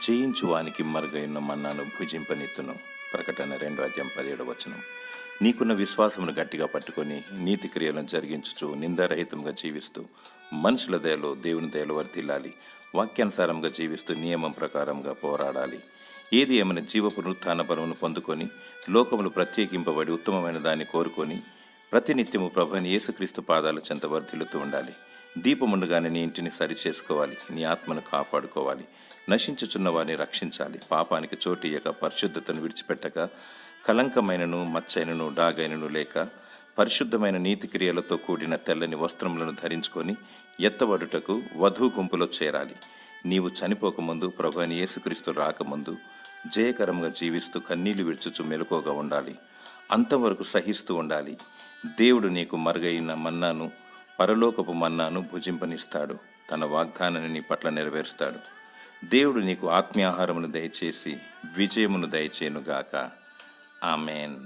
జయించు వానికి మరుగైన మన్నాను భుజింపనెత్తును ప్రకటన రెండో అధ్యాయం పదిహేడు వచనం. నీకున్న విశ్వాసమును గట్టిగా పట్టుకొని నీతి క్రియలను జరిగించుచు నిందారహితంగా జీవిస్తూ మనుషుల దయలో దేవుని దయలో వర్తిల్లాలి వాక్యానుసారంగా జీవిస్తూ నియమం ప్రకారంగా పోరాడాలి. ఏది ఏమైనా జీవ పునరుత్థాన బలమును పొందుకొని లోకములు ప్రత్యేకింపబడి ఉత్తమమైన దాన్ని కోరుకొని ప్రతినిత్యము ప్రభుని యేసుక్రీస్తు పాదాల చెంత వర్ధిల్లుతూ ఉండాలి. దీపముండగానే నీ ఇంటిని సరి చేసుకోవాలి నీ ఆత్మను కాపాడుకోవాలి. నశించుచున్న వారిని రక్షించాలి. పాపానికి చోటియక పరిశుద్ధతను విడిచిపెట్టక కలంకమైనను మచ్చైనను డాగైనను లేక పరిశుద్ధమైన నీతి క్రియలతో కూడిన తెల్లని వస్త్రములను ధరించుకొని ఎత్తబడుటకు వధూ గుంపులో చేరాలి. నీవు చనిపోకముందు ప్రభుని యేసుక్రీస్తు రాకముందు జయకరంగా జీవిస్తూ కన్నీళ్ళు విడుచుచు మెలకువగా ఉండాలి. అంతవరకు సహిస్తూ ఉండాలి. దేవుడు నీకు మరుగైన మన్నాను పరలోకపు మన్నాను భుజింపనిస్తాడు. తన వాగ్దానాన్ని నీ పట్ల నెరవేరుస్తాడు. దేవుడు నీకు ఆత్మీయాహారమును దయచేసి విజయమును దయచేయునుగాక. ఆమెన్.